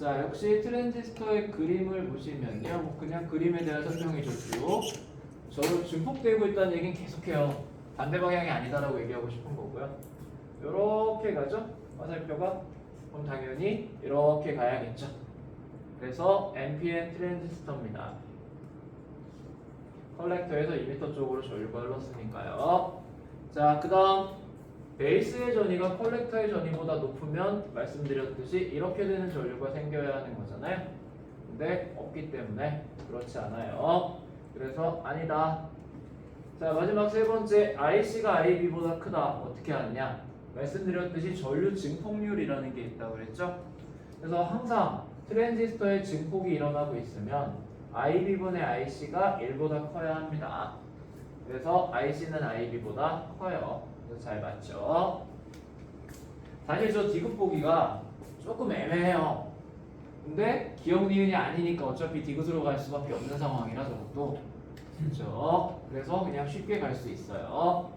자, 역시 트랜지스터의 그림을 보시면요. 뭐 그냥 그림에 대한 설명이 좋죠. 저도 증폭되고 있다는 얘기는 계속해요. 반대 방향이 아니다라고 얘기하고 싶은 거고요. 이렇게 가죠. 화살표가. 그럼 당연히 이렇게 가야겠죠. 그래서 NPN 트랜지스터입니다. 컬렉터에서 2m 쪽으로 전류가 흘렀으니까요. 자, 그 다음 베이스의 전위가 컬렉터의 전위보다 높으면 말씀드렸듯이 이렇게 되는 전류가 생겨야 하는 거잖아요. 근데 없기 때문에 그렇지 않아요. 그래서 아니다. 자, 마지막 세 번째 IC가 IB보다 크다. 어떻게 하느냐? 말씀드렸듯이 전류 증폭률이라는 게 있다고 그랬죠? 그래서 항상 트랜지스터의 증폭이 일어나고 있으면 IB분의 IC가 1보다 커야 합니다. 그래서 IC는 IB보다 커요. 잘 맞죠? 사실 저 디귿 보기가 조금 애매해요. 근데 기억 니은이 아니니까 어차피 디귿으로 갈 수밖에 없는 상황이라 저것도 그렇죠. 그래서 그냥 쉽게 갈 수 있어요.